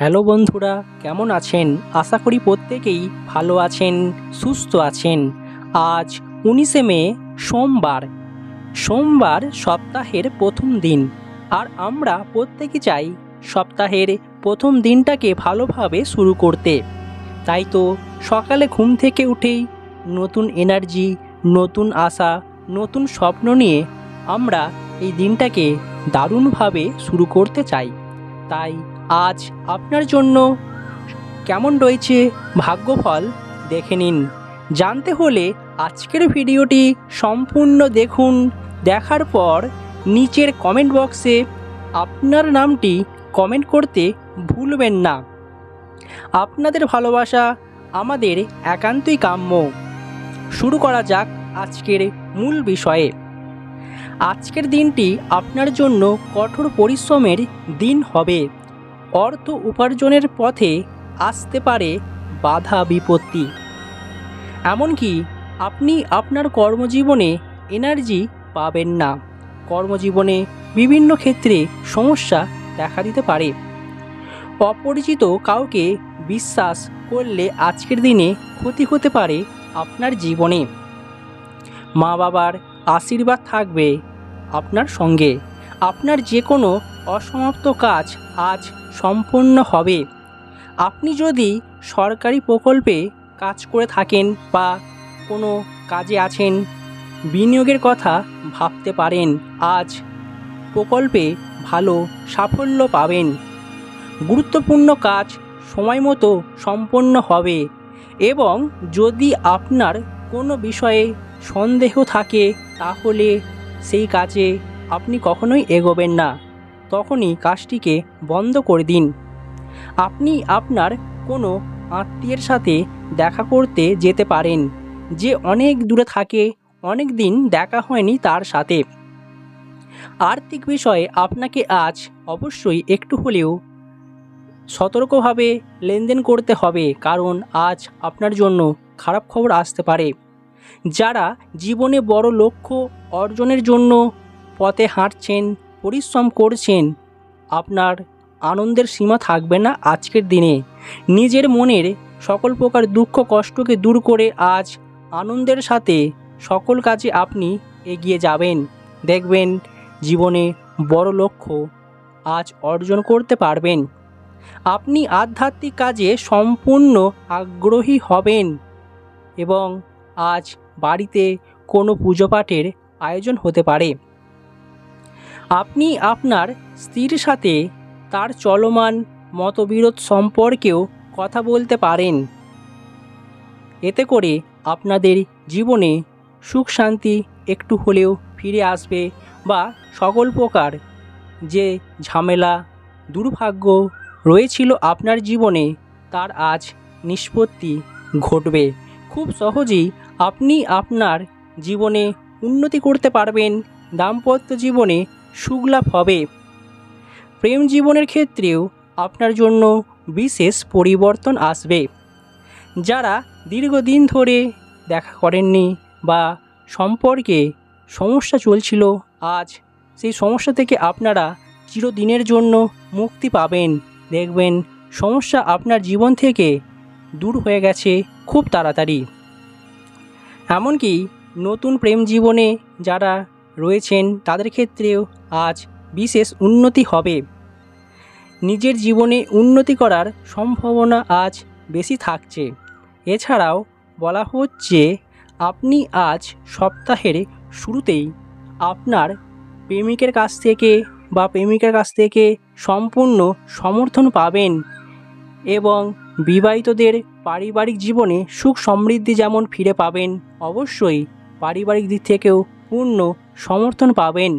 Hello বন্ধুরা, কেমন আছেন? আশা করি প্রত্যেকেই ভালো আছেন, সুস্থ আছেন। আজ উনিশে মে, সোমবার। সোমবার সপ্তাহের প্রথম দিন। আর আমরা প্রত্যেকে চাই সপ্তাহের প্রথম দিনটাকে ভালোভাবে শুরু করতে। তাই তো সকালে ঘুম থেকে উঠেই নতুন এনার্জি, নতুন আশা, নতুন স্বপ্ন নিয়ে আমরা এই দিনটাকে দারুণভাবে শুরু করতে চাই। তাই আজ আপনার জন্য কেমন রয়েছে ভাগ্যফল দেখে নিন। জানতে হলে আজকের ভিডিওটি সম্পূর্ণ দেখুন। দেখার পর নিচের কমেন্ট বক্সে আপনার নামটি কমেন্ট করতে ভুলবেন না। আপনাদের ভালোবাসা আমাদের একান্তই কাম্য। শুরু করা যাক আজকের মূল বিষয়ে। আজকের দিনটি আপনার জন্য কঠোর পরিশ্রমের দিন হবে। অর্থ উপার্জনের পথে আসতে পারে বাধা বিপত্তি। এমনকি আপনি আপনার কর্মজীবনে এনার্জি পাবেন না। কর্মজীবনে বিভিন্ন ক্ষেত্রে সমস্যা দেখা দিতে পারে। অপরিচিত কাউকে বিশ্বাস করলে আজকের দিনে ক্ষতি হতে পারে আপনার জীবনে। মা বাবার আশীর্বাদ থাকবে আপনার সঙ্গে। আপনার যে কোনো অসমাপ্ত কাজ আজ সম্পূর্ণ হবে। আপনি যদি সরকারি প্রকল্পে কাজ করে থাকেন বা কোনো কাজে আছেন, বিনিয়োগের কথা ভাবতে পারেন। আজ প্রকল্পে ভালো সাফল্য পাবেন। গুরুত্বপূর্ণ কাজ সময় মতো সম্পন্ন হবে এবং যদি আপনার কোনো বিষয়ে সন্দেহ থাকে, তাহলে সেই কাজে আপনি কখনোই এগোবেন না। তখনই কাজটিকে বন্ধ করে দিন। আপনি আপনার কোনো আত্মীয়ের সাথে দেখা করতে যেতে পারেন, যে অনেক দূরে থাকে, অনেক দিন দেখা হয়নি তার সাথে। আর্থিক বিষয়ে আপনাকে আজ অবশ্যই একটু হলেও সতর্কভাবে লেনদেন করতে হবে, কারণ আজ আপনার জন্য খারাপ খবর আসতে পারে। যারা জীবনে বড় লক্ষ্য অর্জনের জন্য পথে হাঁটছেন, পরিশ্রম করছেন, আপনার আনন্দের সীমা থাকবে না আজকের দিনে। নিজের মনের সকল প্রকার দুঃখ, কষ্টকে দূর করে আজ আনন্দের সাথে সকল কাজে আপনি এগিয়ে যাবেন। দেখবেন জীবনে বড় লক্ষ্য আজ অর্জন করতে পারবেন। আপনি আধ্যাত্মিক কাজে সম্পূর্ণ আগ্রহী হবেন এবং আজ বাড়িতে কোনো পুজো পাঠের আয়োজন হতে পারে। আপনি আপনার স্ত্রীর সাথে তার চলমান মতবিরোধ সম্পর্কেও কথা বলতে পারেন। এতে করে আপনাদের জীবনে সুখ শান্তি একটু হলেও ফিরে আসবে বা সকল প্রকার যে ঝামেলা, দুর্ভাগ্য রয়েছিল আপনার জীবনে, তার আজ নিষ্পত্তি ঘটবে। খুব সহজেই আপনি আপনার জীবনে উন্নতি করতে পারবেন। দাম্পত্য জীবনে সুখলাভ হবে। প্রেম জীবনের ক্ষেত্রেও আপনার জন্য বিশেষ পরিবর্তন আসবে। যারা দীর্ঘদিন ধরে দেখা করেননি বা সম্পর্কে সমস্যা চলছিল, আজ সেই সমস্যা থেকে আপনারা চিরদিনের জন্য মুক্তি পাবেন। দেখবেন সমস্যা আপনার জীবন থেকে দূর হয়ে গেছে খুব তাড়াতাড়ি। এমনকি নতুন প্রেম জীবনে যারা রয়েছেন, তাদের ক্ষেত্রেও আজ বিশেষ উন্নতি হবে। নিজের জীবনে উন্নতি করার সম্ভাবনা আজ বেশি থাকছে। এছাড়াও বলা হচ্ছে, আপনি আজ সপ্তাহের শুরুতেই আপনার প্রেমিকের কাছ থেকে বা প্রেমিকার কাছ থেকে সম্পূর্ণ সমর্থন পাবেন এবং বিবাহিতদের পারিবারিক জীবনে সুখ সমৃদ্ধি যেমন ফিরে পাবেন, অবশ্যই পারিবারিক দিক থেকেও পূর্ণ সমর্থন পাবেন।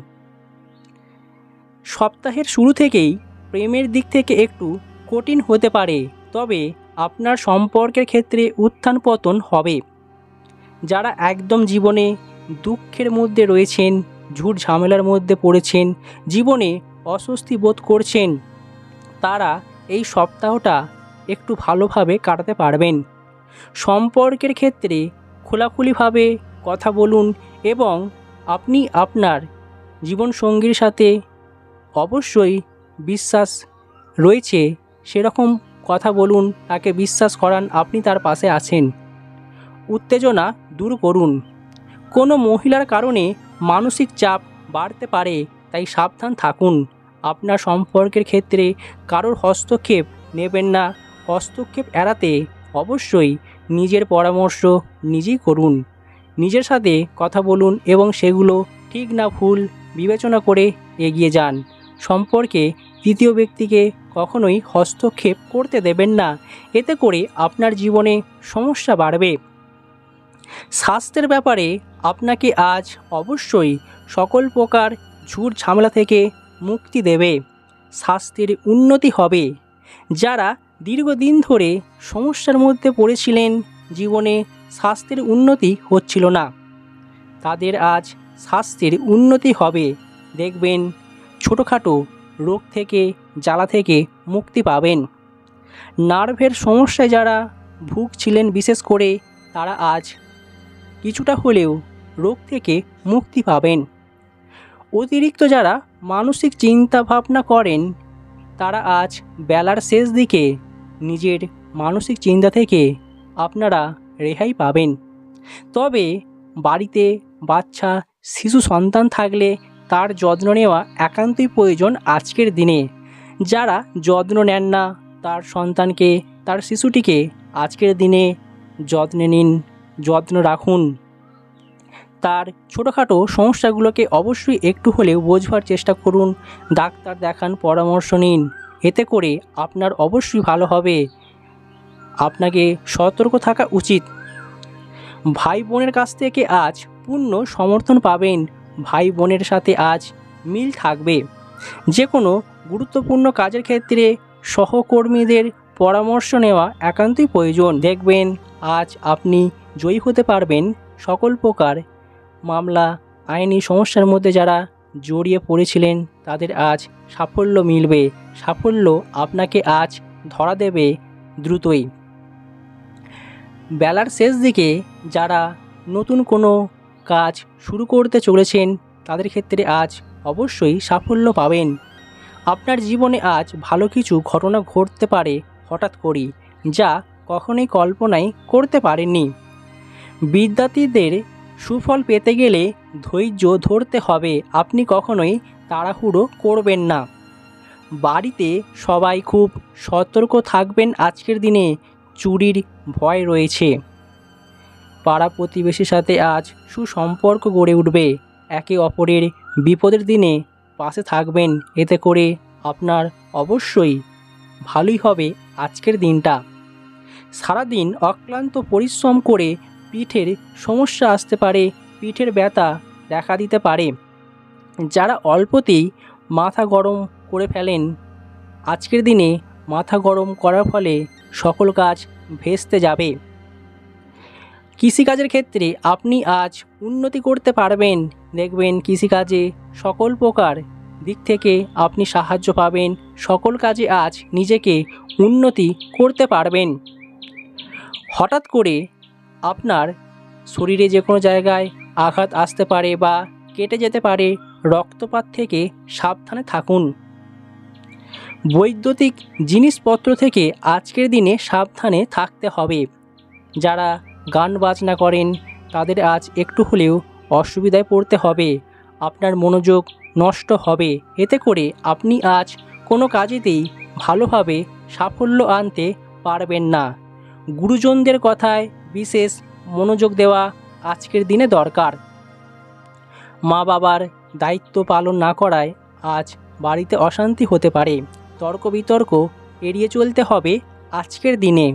সপ্তাহের শুরু থেকেই প্রেমের দিক থেকে একটু কঠিন হতে পারে, তবে আপনার সম্পর্কের ক্ষেত্রে উত্থান পতন হবে। যারা একদম জীবনে দুঃখের মধ্যে রয়েছেন, ঝুট ঝামেলার মধ্যে পড়েছেন, জীবনে অস্বস্তি বোধ করছেন, তারা এই সপ্তাহটা একটু ভালোভাবে কাটাতে পারবেন। সম্পর্কের ক্ষেত্রে খোলাখুলিভাবে কথা বলুন এবং আপনি আপনার জীবনসঙ্গীর সাথে অবশ্যই বিশ্বাস রয়েছে, সেরকম কথা বলুন, তাকে বিশ্বাস করান, আপনি তার পাশে আছেন। উত্তেজনা দূর করুন। কোনো মহিলার কারণে মানসিক চাপ বাড়তে পারে, তাই সাবধান থাকুন। আপনার সম্পর্কের ক্ষেত্রে কারোর হস্তক্ষেপ নেবেন না। হস্তক্ষেপ এড়াতে অবশ্যই নিজের পরামর্শ নিজেই করুন। নিজের সাথে কথা বলুন এবং সেগুলো ঠিক না ভুল বিবেচনা করে এগিয়ে যান। সম্পর্কে তৃতীয় ব্যক্তিকে কখনোই হস্তক্ষেপ করতে দেবেন না। এতে করে আপনার জীবনে সমস্যা বাড়বে। স্বাস্থ্যের ব্যাপারে আপনাকে আজ অবশ্যই সকল প্রকার ঝুট ঝামেলা থেকে মুক্তি দেবে। স্বাস্থ্যের উন্নতি হবে। যারা দীর্ঘদিন ধরে সমস্যার মধ্যে পড়েছিলেন জীবনে স্বাস্থ্যের উন্নতি হচ্ছিল না। তাদের আজ স্বাস্থ্যের উন্নতি হবে। দেখবেন, ছোটোখাটো রোগ থেকে, জ্বালা থেকে মুক্তি পাবেন। নার্ভের সমস্যায় যারা ভুগছিলেন বিশেষ করে, তারা আজ কিছুটা হলেও রোগ থেকে মুক্তি পাবেন। অতিরিক্ত যারা মানসিক চিন্তা ভাবনা করেন, তারা আজ বেলার শেষ দিকে নিজের মানসিক চিন্তা থেকে আপনারা রেহাই পাবেন। তবে বাড়িতে বাচ্চা, শিশু, সন্তান থাকলে তার যত্ন নেওয়া একান্তই প্রয়োজন আজকের দিনে। যারা যত্ন নেন না, তার সন্তানকে, তার শিশুটিকে আজকের দিনে যত্নে নিন, যত্ন রাখুন। তার ছোটোখাটো সমস্যাগুলোকে অবশ্যই একটু হলেও বোঝবার চেষ্টা করুন, ডাক্তার দেখান, পরামর্শ নিন। এতে করে আপনার অবশ্যই ভালো হবে। আপনাকে সতর্ক থাকা উচিত। ভাই বোনের কাছ থেকে আজ পূর্ণ সমর্থন পাবেন। ভাই বোনের সাথে আজ মিল থাকবে। যে কোনো গুরুত্বপূর্ণ কাজের ক্ষেত্রে সহকর্মীদের পরামর্শ নেওয়া একান্তই প্রয়োজন। দেখবেন, আজ আপনি জয়ী হতে পারবেন সকল প্রকার মামলা, আইনি সমস্যার মধ্যে যারা জড়িয়ে পড়েছিলেন, তাদের আজ সাফল্য মিলবে। সাফল্য আপনাকে আজ ধরা দেবে দ্রুতই। বেলার শেষ দিকে যারা নতুন কোনো কাজ শুরু করতে চলেছেন, তাদের ক্ষেত্রে আজ অবশ্যই সাফল্য পাবেন। আপনার জীবনে আজ ভালো কিছু ঘটনা ঘটতে পারে হঠাৎ করেই, যা কখনোই কল্পনাই করতে পারেননি। বিদ্যার্থীদের সুফল পেতে গেলে ধৈর্য ধরতে হবে, আপনি কখনোই তাড়াহুড়ো করবেন না। বাড়িতে সবাই খুব সতর্ক থাকবেন আজকের দিনে চুরির ভয় রয়েছে। পাড়া প্রতিবেশীর সাথে আজ সুসম্পর্ক গড়ে উঠবে। একে অপরের বিপদের দিনে পাশে থাকবেন। এতে করে আপনার অবশ্যই ভালোই হবে আজকের দিনটা। সারাদিন অক্লান্ত পরিশ্রম করে পিঠের সমস্যা আসতে পারে, পিঠের ব্যথা দেখা দিতে পারে। যারা অল্পতেই মাথা গরম করে ফেলেন, আজকের দিনে মাথা গরম করার ফলে সকল কাজ ভেস্তে যাবে। কৃষিকাজের ক্ষেত্রে আপনি আজ উন্নতি করতে পারবেন। দেখবেন কৃষিকাজে সকল প্রকার দিক থেকে আপনি সাহায্য পাবেন। সকল কাজে আজ নিজেকে উন্নতি করতে পারবেন। হঠাৎ করে আপনার শরীরে যে কোনো জায়গায় আঘাত আসতে পারে বা কেটে যেতে পারে, রক্তপাত থেকে সাবধানে থাকুন। বৈদ্যুতিক জিনিসপত্র থেকে আজকের দিনে সাবধানে থাকতে হবে। যারা গান বাজনা করেন, তাদের আজ একটু হলেও অসুবিধায় পড়তে হবে। আপনার মনোযোগ নষ্ট হবে। এতে করে আপনি আজ কোনো কাজেতেই ভালোভাবে সাফল্য আনতে পারবেন না। গুরুজনদের কথায় বিশেষ মনোযোগ দেওয়া আজকের দিনে দরকার। মা বাবার দায়িত্ব পালন না করায় আজ বাড়িতে অশান্তি হতে পারে। তর্ক বিতর্ক এড়িয়ে চলতে হবে আজকের দিনে।